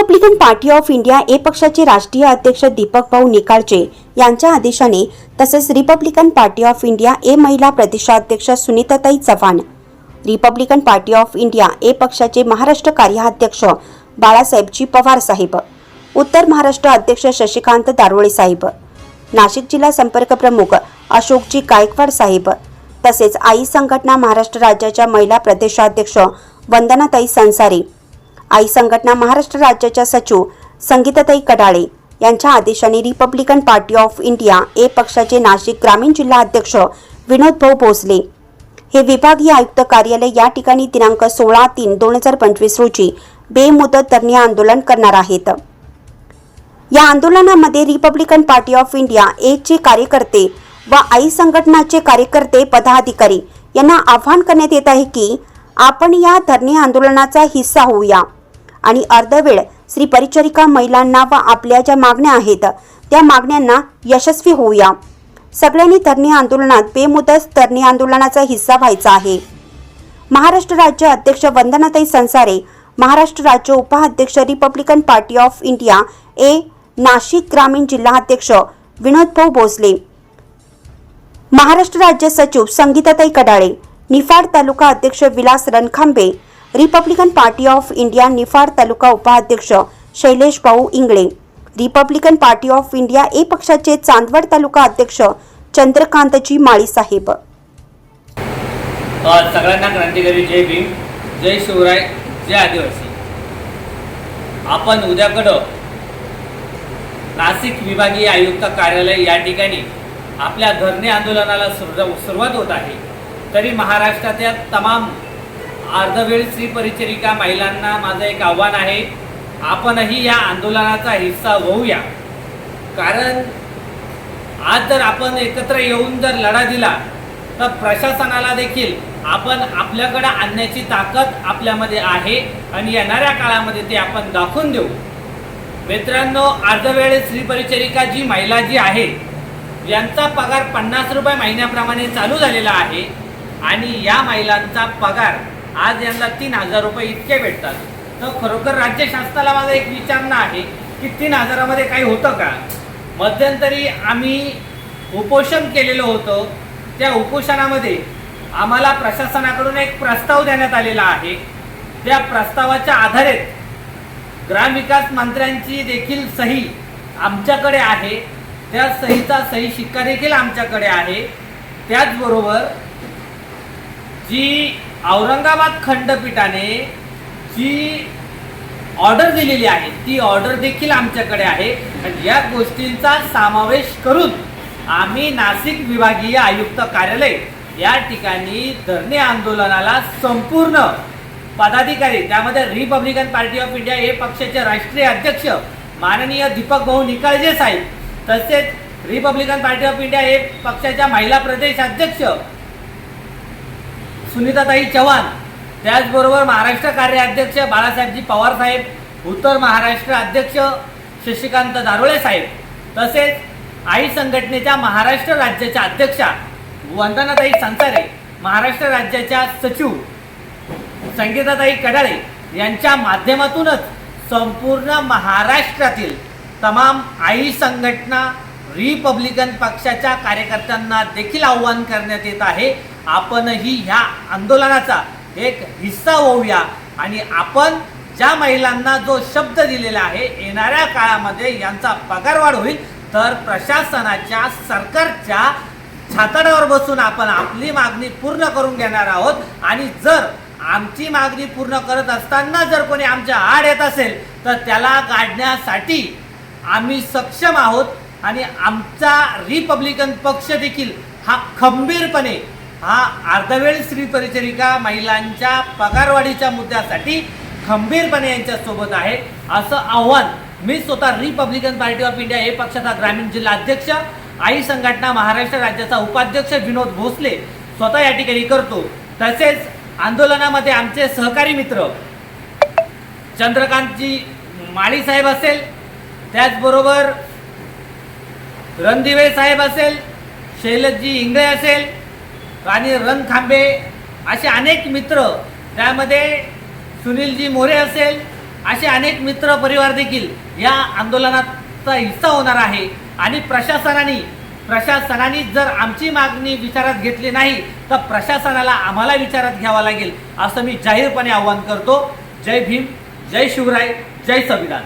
Republican Party of India A पक्षाचे राष्ट्रीय अध्यक्ष दीपक भाऊ निकाळजे यांच्या आदेशाने तसेच Republican Party of India A महिला प्रदेशाध्यक्ष Sunitatai Chavan Republican Party of India A पक्षाचे महाराष्ट्र कार्याध्यक्ष बाळासाहेबजी पवार साहेब उत्तर महाराष्ट्र अध्यक्ष शशिकांत दारोळे साहेब नाशिक जिल्हा संपर्क प्रमुख अशोकजी गायकवाड साहेब तसेच आई संघटना महाराष्ट्र राज्याच्या महिला प्रदेशाध्यक्ष वंदनाताई संसारी आई संघटना महाराष्ट्र राज्याच्या सचिव संगीताताई कडाळे यांच्या आदेशाने Republican Party of India A पक्षाचे नाशिक ग्रामीण जिल्हा अध्यक्ष विनोद भाऊ भोसले हे विभागीय आयुक्त कार्यालय या ठिकाणी दिनांक सोळा तीन दोन हजार पंचवीस रोजी बेमुदत धरणे आंदोलन करणार आहेत. या आंदोलनामध्ये Republican Party of India A चे कार्यकर्ते व आई संघटनाचे कार्यकर्ते पदाधिकारी यांना आवाहन करण्यात येत आहे की आपण या धरणे आंदोलनाचा हिस्सा होऊया. आणि अर्धवेळ श्री परिचरिका महिलांना व आपल्या ज्या मागण्या आहेत त्या मागण्यांना यशस्वी होऊया. सगळ्यांनी तरणी आंदोलनात बेमुदत तरणी आंदोलनाचा हिस्सा व्हायचा आहे. महाराष्ट्र राज्य अध्यक्ष वंदनाताई संसारे महाराष्ट्र राज्य उपाध्यक्ष Republican Party of India A Nashik ग्रामीण जिल्हा अध्यक्ष विनोद भाऊ भोसले. महाराष्ट्र राज्य सचिव संगीताताई कडाळे निफाड तालुका अध्यक्ष Vilas Rankhambe Republican Party of India Niphad तालुका उपाध्यक्ष Shailesh Bhau Ingale Republican Party of India A पक्षाचे चांदवड तालुका अध्यक्ष चंद्रकांतजी माळी साहेब सगळ्यांना क्रांतिकारी जय भीम जय शिवराय जय आदिवासी. आपण उद्याकडं नाशिक विभागीय आयुक्त कार्यालय या ठिकाणी आपल्या धरणे आंदोलनाला सुरू सुरुवात होत आहे. तरी महाराष्ट्रातल्या तमाम अर्धवेळ स्त्री परिचरिका महिलांना माझं एक आव्हान आहे. आपणही या आंदोलनाचा हिस्सा होऊया. कारण आज जर आपण एकत्र येऊन जर लढा दिला तर प्रशासनाला देखील आपण आपल्याकडे आणण्याची ताकद आपल्यामध्ये आहे आणि येणाऱ्या काळामध्ये ते आपण दाखवून देऊ. मित्रांनो अर्धवेळ स्त्री परिचरिका जी महिला जी आहे यांचा पगार पन्नास रुपये महिन्याप्रमाणे चालू झालेला आहे आणि या महिलांचा पगार आज यांना तीन हजार रुपये इतके भेटतात. तर खरोखर राज्य शासनाला माझा एक विचारणं आहे की तीन हजारामध्ये काही होतं का? मध्यंतरी आम्ही उपोषण केलेलं होतं. त्या उपोषणामध्ये आम्हाला प्रशासनाकडून एक प्रस्ताव देण्यात आलेला आहे. त्या प्रस्तावाच्या आधारे ग्रामविकास मंत्र्यांची देखील सही आमच्याकडे आहे. त्या सहीचा सही शिक्का देखील आमच्याकडे आहे. त्याचबरोबर जी औरंगाबाद खंडपीठाने जी ऑर्डर दिलेली आहे ती ऑर्डर देखील आमच्याकडे आहे. आणि या गोष्टींचा समावेश करून आम्ही नाशिक विभागीय आयुक्त कार्यालय या ठिकाणी धरणे आंदोलनाला संपूर्ण पदाधिकारी त्यामध्ये रिपब्लिकन पार्टी ऑफ इंडिया हे पक्षाचे राष्ट्रीय अध्यक्ष माननीय दीपक भाऊ निकाळजे साहेब तसेच रिपब्लिकन पार्टी ऑफ इंडिया हे पक्षाच्या महिला प्रदेश अध्यक्ष सुनीताताई चव्हाण. त्याचबरोबर महाराष्ट्र कार्याध्यक्ष बाळासाहेबजी पवार साहेब उत्तर महाराष्ट्र अध्यक्ष शशिकांत दारोळे साहेब तसेच आई संघटनेच्या महाराष्ट्र राज्याच्या अध्यक्षा वंदनाताई संसारे महाराष्ट्र राज्याच्या सचिव संगीताताई कडाळे यांच्या माध्यमातूनच संपूर्ण महाराष्ट्रातील तमाम आई संघटना रिपब्लिकन पक्षाच्या कार्यकर्त्यांना देखील आव्हान करण्यात येत आहे. आपणही ह्या आंदोलनाचा एक हिस्सा होऊया. आणि आपण ज्या महिलांना जो शब्द दिलेला आहे येणाऱ्या काळामध्ये यांचा पगारवाढ होईल तर प्रशासनाच्या सरकारच्या छाताडावर बसून आपण आपली मागणी पूर्ण करून घेणार आहोत. आणि जर आमची मागणी पूर्ण करत असताना जर कोणी आमच्या आड येत असेल तर त्याला गाडण्यासाठी आम्ही सक्षम आहोत. आणि आमचा रिपब्लिकन पक्ष देखील हा खंबीरपणे हा अर्धवेळ स्त्री परिचरिका महिलांच्या पगारवाढीच्या मुद्द्यासाठी खंबीरपणे यांच्यासोबत आहे. असं आव्हान मी स्वतः रिपब्लिकन पार्टी ऑफ इंडिया हे पक्षाचा ग्रामीण जिल्हा अध्यक्ष आई संघटना महाराष्ट्र राज्याचा उपाध्यक्ष विनोद भोसले स्वतः या ठिकाणी करतो. तसेच आंदोलनामध्ये आमचे सहकारी मित्र चंद्रकांतजी माळी साहेब असेल त्याचबरोबर रणदिवे साहेब असेल शैलजी इंगळे असेल आणि रणखांबे असे अनेक मित्र त्यामध्ये सुनीलजी मोरे असेल असे अनेक मित्र परिवार देखील या आंदोलनाचा हिस्सा होणार आहे. आणि प्रशासनाने प्रशासनाने जर आमची मागणी विचारात घेतली नाही तर प्रशासनाला आम्हाला विचारात घ्यावा लागेल असं मी जाहीरपणे आवाहन करतो. जय भीम जय शिवराय जय संविधान.